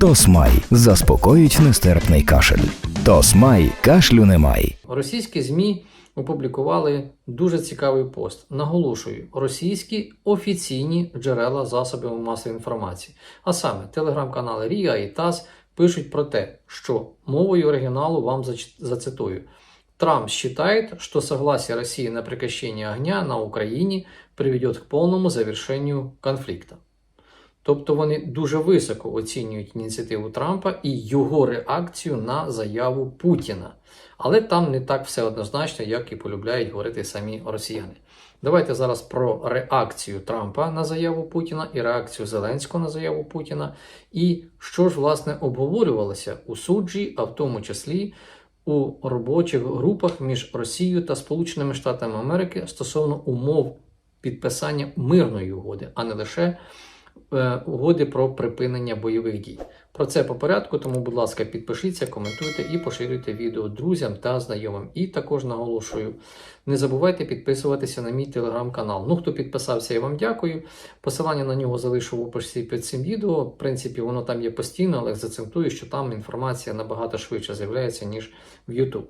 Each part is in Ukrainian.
Тосмай заспокоїть нестерпний кашель. Тосмай кашлю немає. Російські ЗМІ опублікували дуже цікавий пост. Наголошую, російські офіційні джерела засобів масової інформації, а саме телеграм-канали Ріа і ТАСС пишуть про те, що мовою оригіналу вам зацитую. Трамп считает, что согласие России на прекращение огня на Украине приведет к полному завершению конфликта. Тобто вони дуже високо оцінюють ініціативу Трампа і його реакцію на заяву Путіна. Але там не так все однозначно, як і полюбляють говорити самі росіяни. Давайте зараз про реакцію Трампа на заяву Путіна і реакцію Зеленського на заяву Путіна. І що ж власне обговорювалося у суджі, а в тому числі у робочих групах між Росією та Сполученими Штатами Америки стосовно умов підписання мирної угоди, а не лише угоди про припинення бойових дій. Про це по порядку, тому, будь ласка, підпишіться, коментуйте і поширюйте відео друзям та знайомим. І також наголошую, не забувайте підписуватися на мій телеграм-канал. Ну, хто підписався, я вам дякую. Посилання на нього залишу в описі під цим відео. В принципі, воно там є постійно, але зацентую, що там інформація набагато швидше з'являється, ніж в YouTube.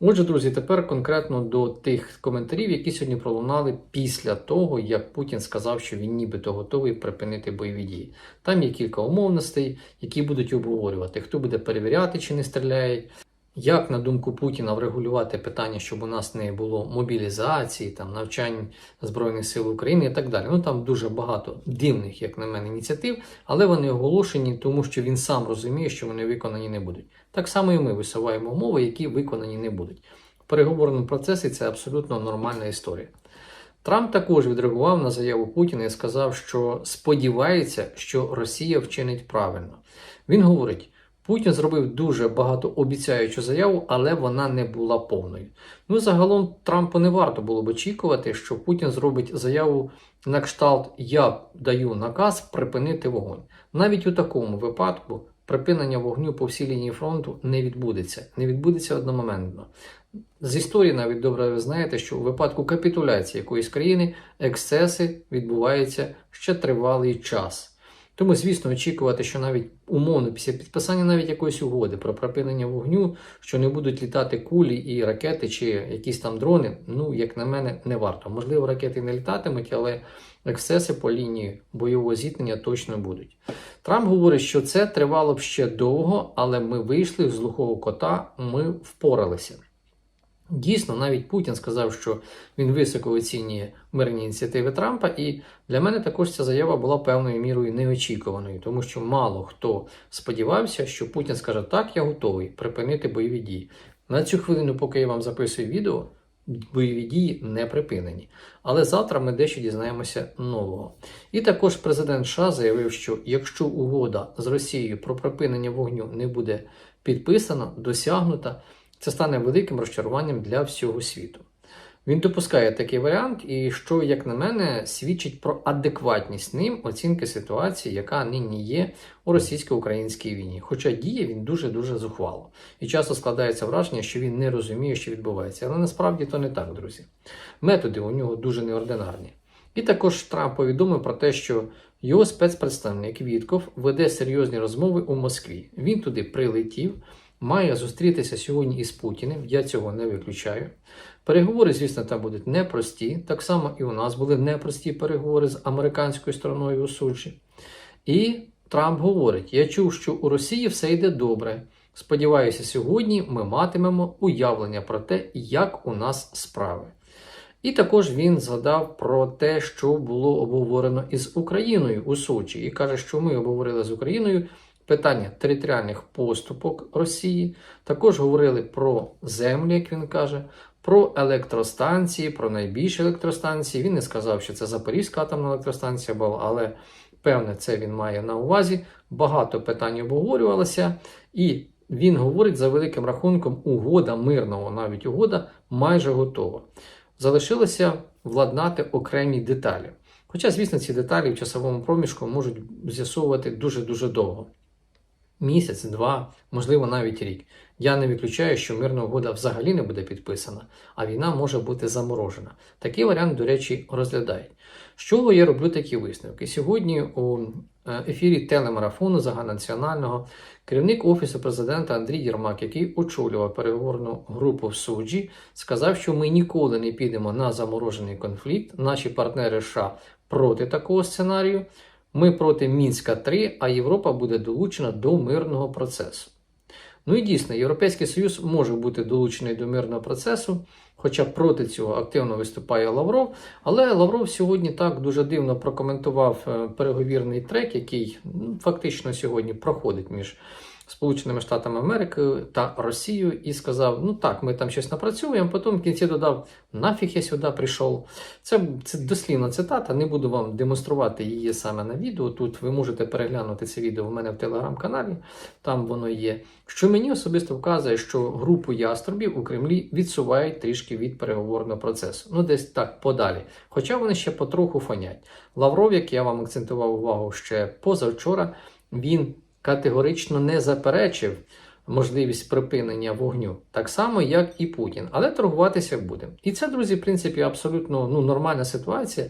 Отже, друзі, тепер конкретно до тих коментарів, які сьогодні пролунали після того, як Путін сказав, що він нібито готовий припинити бойові дії. Там є кілька умовностей, які будуть обговорювати, хто буде перевіряти, чи не стріляють. Як, на думку Путіна, врегулювати питання, щоб у нас не було мобілізації, там навчань Збройних сил України і так далі. Ну там дуже багато дивних, як на мене, ініціатив, але вони оголошені, тому що він сам розуміє, що вони виконані не будуть. Так само і ми висуваємо умови, які виконані не будуть. В переговорному процесі це абсолютно нормальна історія. Трамп також відреагував на заяву Путіна і сказав, що сподівається, що Росія вчинить правильно. Він говорить. Путін зробив дуже багатообіцяючу заяву, але вона не була повною. Ну, загалом Трампу не варто було б очікувати, що Путін зробить заяву на кшталт Я даю наказ припинити вогонь. Навіть у такому випадку припинення вогню по всій лінії фронту не відбудеться, не відбудеться одномоментно. З історії навіть добре ви знаєте, що у випадку капітуляції якоїсь країни ексцеси відбуваються ще тривалий час. Тому, звісно, очікувати, що навіть умовно після підписання навіть якоїсь угоди про припинення вогню, що не будуть літати кулі і ракети чи якісь там дрони, ну, як на мене, не варто. Можливо, ракети не літатимуть, але ексцеси по лінії бойового зіткнення точно будуть. Трамп говорить, що це тривало б ще довго, але ми вийшли з глухого кота, ми впоралися. Дійсно, навіть Путін сказав, що він високо оцінює мирні ініціативи Трампа, і для мене також ця заява була певною мірою неочікуваною, тому що мало хто сподівався, що Путін скаже, так, я готовий припинити бойові дії. На цю хвилину, поки я вам записую відео, бойові дії не припинені. Але завтра ми дещо дізнаємося нового. І також президент США заявив, що якщо угода з Росією про припинення вогню не буде підписана, досягнута, це стане великим розчаруванням для всього світу. Він допускає такий варіант, і що, як на мене, свідчить про адекватність ним оцінки ситуації, яка нині є у російсько-українській війні. Хоча діє він дуже-дуже зухвало. І часто складається враження, що він не розуміє, що відбувається. Але насправді то не так, друзі. Методи у нього дуже неординарні. І також Трамп повідомив про те, що його спецпредставник Вітков веде серйозні розмови у Москві. Він туди прилетів, має зустрітися сьогодні із Путіним. Я цього не виключаю. Переговори, звісно, там будуть непрості. Так само і у нас були непрості переговори з американською стороною у суджі. І Трамп говорить: я чув, що у Росії все йде добре. Сподіваюся, сьогодні ми матимемо уявлення про те, як у нас справи. І також він згадав про те, що було обговорено із Україною у Сочі, і каже, що ми обговорили з Україною питання територіальних поступок Росії. Також говорили про землю, як він каже, про електростанції, про найбільші електростанції. Він не сказав, що це Запорізька атомна електростанція була, але певне, це він має на увазі. Багато питань обговорювалося, і він говорить за великим рахунком, угода мирного, навіть угода майже готова. Залишилося владнати окремі деталі. Хоча, звісно, ці деталі в часовому проміжку можуть з'ясовувати дуже-дуже довго. Місяць, два, можливо, навіть рік. Я не виключаю, що мирна угода взагалі не буде підписана, а війна може бути заморожена. Такий варіант, до речі, розглядають. З чого я роблю такі висновки? Сьогодні у е, ефірі телемарафону загальнонаціонального керівник офісу президента Андрій Єрмак, який очолював переговорну групу в суджі, сказав, що ми ніколи не підемо на заморожений конфлікт. Наші партнери США проти такого сценарію. Ми проти Мінська 3, а Європа буде долучена до мирного процесу. Ну і дійсно, Європейський Союз може бути долучений до мирного процесу, хоча проти цього активно виступає Лавров. Але Лавров сьогодні так дуже дивно прокоментував е, переговірний трек, який ну, фактично сьогодні проходить між Сполученими Штатами Америки та Росією, і сказав: ну так, ми там щось напрацюємо. Потім в кінці додав: нафіг я сюди прийшов. Це, це дослівна цитата. Не буду вам демонструвати її саме на відео. Тут ви можете переглянути це відео в мене в телеграм-каналі, там воно є. Що мені особисто вказує, що групу яструбів у Кремлі відсувають трішки від переговорного процесу. Ну, десь так подалі. Хоча вони ще потроху фонять. Лавров, як я вам акцентував увагу ще позавчора, він категорично не заперечив можливість припинення вогню, так само, як і Путін. Але торгуватися будемо. І це, друзі, в принципі, абсолютно ну, нормальна ситуація.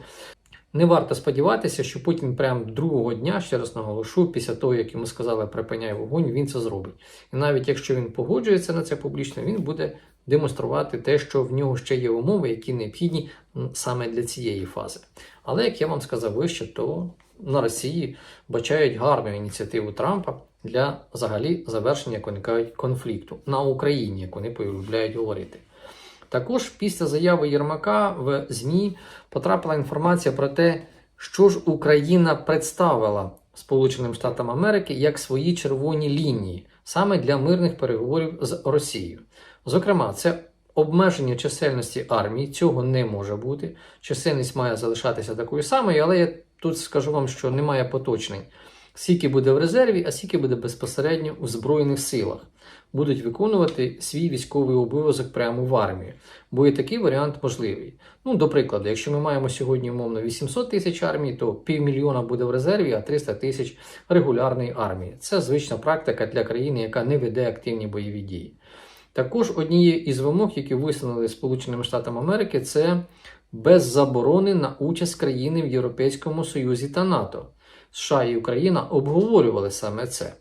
Не варто сподіватися, що Путін прямо другого дня, ще раз наголошу, після того, як йому сказали припиняй вогонь, він це зробить. І навіть якщо він погоджується на це публічно, він буде демонструвати те, що в нього ще є умови, які необхідні саме для цієї фази. Але як я вам сказав вище, то на Росії бачають гарну ініціативу Трампа для взагалі завершення, конфлікту на Україні, як вони полюбляють говорити. Також після заяви Єрмака в ЗМІ потрапила інформація про те, що ж Україна представила Сполученим Штатам Америки як свої червоні лінії саме для мирних переговорів з Росією. Зокрема, це обмеження чисельності армії, цього не може бути. Чисельність має залишатися такою самою, але я тут скажу вам, що немає поточнень. Скільки буде в резерві, а скільки буде безпосередньо у Збройних силах. Будуть виконувати свій військовий обов'язок прямо в армії, бо і такий варіант можливий. Ну, до прикладу, якщо ми маємо сьогодні умовно 800 тисяч армій, то півмільйона буде в резерві, а 300 тисяч регулярної армії. Це звична практика для країни, яка не веде активні бойові дії. Також однією із вимог, які висунули Сполученими Штатами Америки, це без заборони на участь країни в Європейському Союзі та НАТО. США і Україна обговорювали саме це.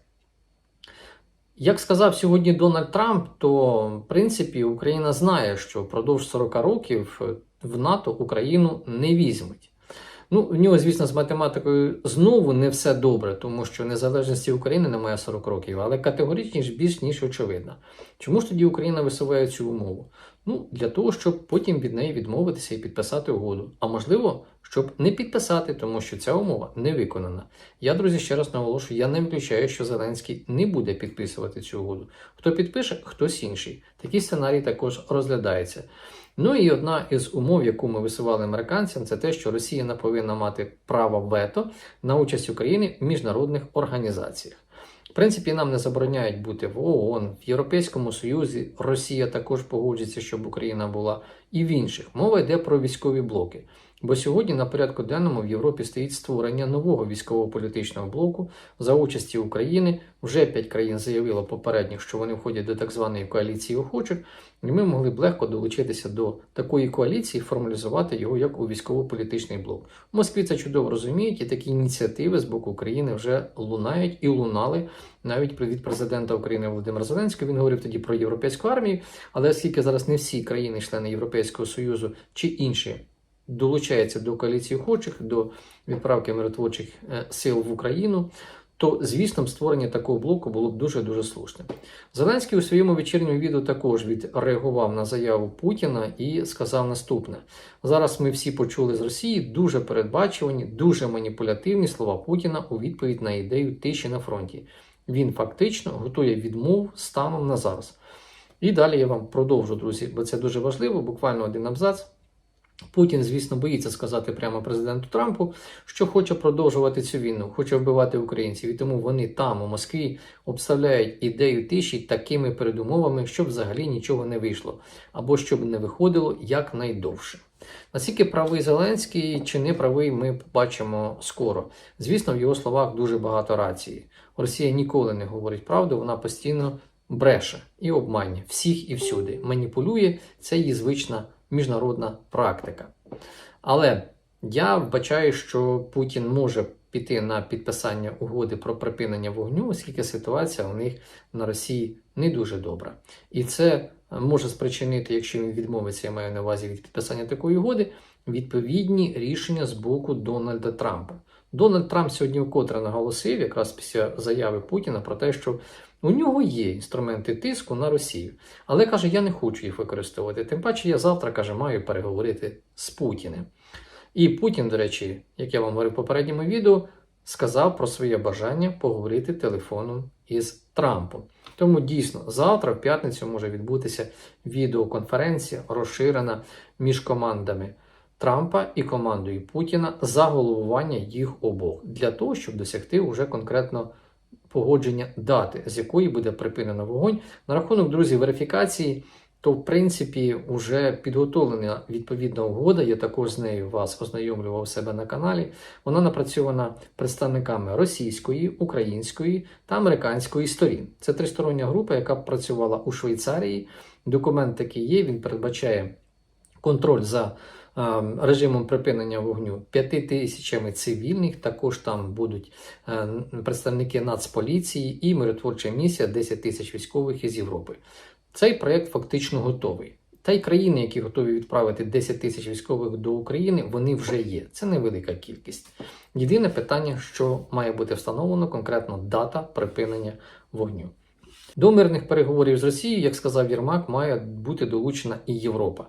Як сказав сьогодні Дональд Трамп, то в принципі Україна знає, що впродовж 40 років в НАТО Україну не візьмуть. Ну, в нього, звісно, з математикою знову не все добре, тому що незалежності України немає 40 років, але категоричність більш ніж очевидна. Чому ж тоді Україна висуває цю умову? Ну, для того, щоб потім від неї відмовитися і підписати угоду. А можливо, щоб не підписати, тому що ця умова не виконана. Я, друзі, ще раз наголошую, я не виключаю, що Зеленський не буде підписувати цю угоду. Хто підпише, хтось інший. Такий сценарій також розглядається. Ну і одна із умов, яку ми висували американцям, це те, що Росія не повинна мати право вето на участь України в міжнародних організаціях. В принципі, нам не забороняють бути в ООН, в Європейському Союзі. Росія також погоджується, щоб Україна була і в інших. Мова йде про військові блоки. Бо сьогодні на порядку денному в Європі стоїть створення нового військово-політичного блоку за участі України. Вже п'ять країн заявило попередньо, що вони входять до так званої коаліції охочих, і ми могли б легко долучитися до такої коаліції, формалізувати його як у військово-політичний блок. В Москві це чудово розуміють, і такі ініціативи з боку України вже лунають і лунали навіть від президента України Володимира Зеленського. Він говорив тоді про європейську армію, але оскільки зараз не всі країни-члени Європейського Союзу чи інші долучається до коаліції охочих, до відправки миротворчих е, сил в Україну, то, звісно, створення такого блоку було б дуже-дуже слушним. Зеленський у своєму вечірньому відео також відреагував на заяву Путіна і сказав наступне: зараз ми всі почули з Росії дуже передбачувані, дуже маніпулятивні слова Путіна у відповідь на ідею тиші на фронті. Він фактично готує відмов станом на зараз. І далі я вам продовжу, друзі, бо це дуже важливо, буквально один абзац. Путін, звісно, боїться сказати прямо президенту Трампу, що хоче продовжувати цю війну, хоче вбивати українців, і тому вони там, у Москві, обставляють ідею тиші такими передумовами, щоб взагалі нічого не вийшло, або щоб не виходило якнайдовше. Наскільки правий Зеленський чи не правий, ми побачимо скоро. Звісно, в його словах дуже багато рації. Росія ніколи не говорить правду, вона постійно бреше і обманює всіх і всюди. Маніпулює це її звична міжнародна практика. Але я вбачаю, що Путін може піти на підписання угоди про припинення вогню, оскільки ситуація у них на Росії не дуже добра. І це може спричинити, якщо він відмовиться, я маю на увазі від підписання такої угоди, відповідні рішення з боку Дональда Трампа. Дональд Трамп сьогодні вкотре наголосив, якраз після заяви Путіна, про те, що у нього є інструменти тиску на Росію. Але каже, я не хочу їх використовувати. Тим паче, я завтра каже, маю переговорити з Путіним. І Путін, до речі, як я вам говорив в попередньому відео, сказав про своє бажання поговорити телефоном із Трампом. Тому дійсно завтра, в п'ятницю, може відбутися відеоконференція, розширена між командами Трампа і командою Путіна за головування їх обох для того, щоб досягти уже конкретно погодження дати, з якої буде припинено вогонь. На рахунок друзі верифікації, то в принципі вже підготовлена відповідна угода. Я також з нею вас ознайомлював себе на каналі. Вона напрацьована представниками російської, української та американської сторін. Це тристороння група, яка працювала у Швейцарії. Документ такий є. Він передбачає контроль за режимом припинення вогню п'яти тисячами цивільних. Також там будуть е, представники Нацполіції і миротворча місія 10 тисяч військових із Європи. Цей проєкт фактично готовий. Та й країни, які готові відправити 10 тисяч військових до України, вони вже є. Це невелика кількість. Єдине питання, що має бути встановлено конкретно дата припинення вогню. До мирних переговорів з Росією, як сказав Єрмак, має бути долучена і Європа.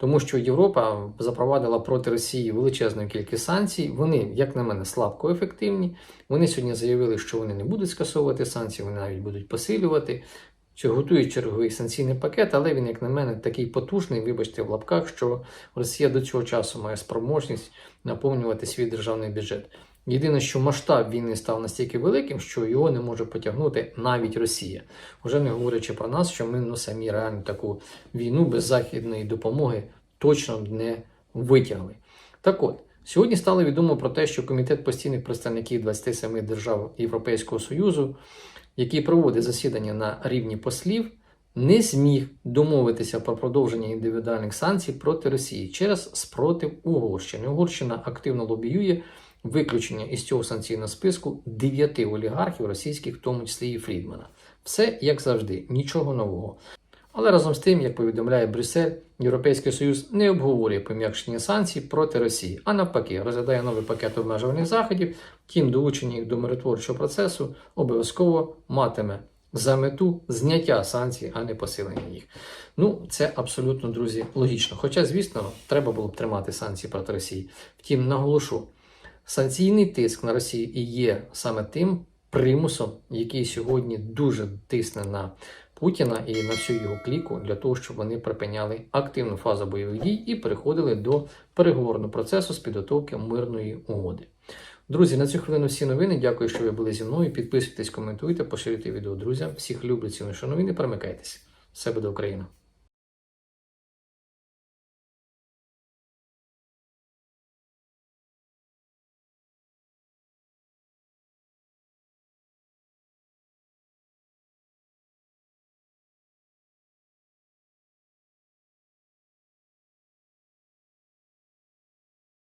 Тому що Європа запровадила проти Росії величезну кількість санкцій. Вони, як на мене, слабко ефективні. Вони сьогодні заявили, що вони не будуть скасовувати санкції, вони навіть будуть посилювати. Чи готують черговий санкційний пакет, але він, як на мене, такий потужний, вибачте, в лапках, що Росія до цього часу має спроможність наповнювати свій державний бюджет. Єдине, що масштаб війни став настільки великим, що його не може потягнути навіть Росія. Уже не говорячи про нас, що ми ну, самі реально таку війну без західної допомоги точно не витягли. Так от, сьогодні стало відомо про те, що Комітет постійних представників 27 держав Європейського Союзу, який проводить засідання на рівні послів, не зміг домовитися про продовження індивідуальних санкцій проти Росії через спротив Угорщини. Угорщина активно лобіює виключення із цього санкційного списку дев'яти олігархів російських, в тому числі і Фрідмана. Все як завжди, нічого нового. Але разом з тим, як повідомляє Брюссель, Європейський Союз не обговорює пом'якшення санкцій проти Росії, а навпаки, розглядає новий пакет обмежувальних заходів, тим долучення їх до миротворчого процесу обов'язково матиме за мету зняття санкцій, а не посилення їх. Ну, це абсолютно, друзі, логічно. Хоча, звісно, треба було б тримати санкції проти Росії. Втім, наголошу, санкційний тиск на Росію і є саме тим примусом, який сьогодні дуже тисне на Путіна і на всю його кліку для того, щоб вони припиняли активну фазу бойових дій і переходили до переговорного процесу з підготовки мирної угоди. Друзі, на цю хвилину всі новини. Дякую, що ви були зі мною. Підписуйтесь, коментуйте, поширюйте відео друзям. Всіх люблю, ціную, шановні, не перемикайтесь. Все буде Україна!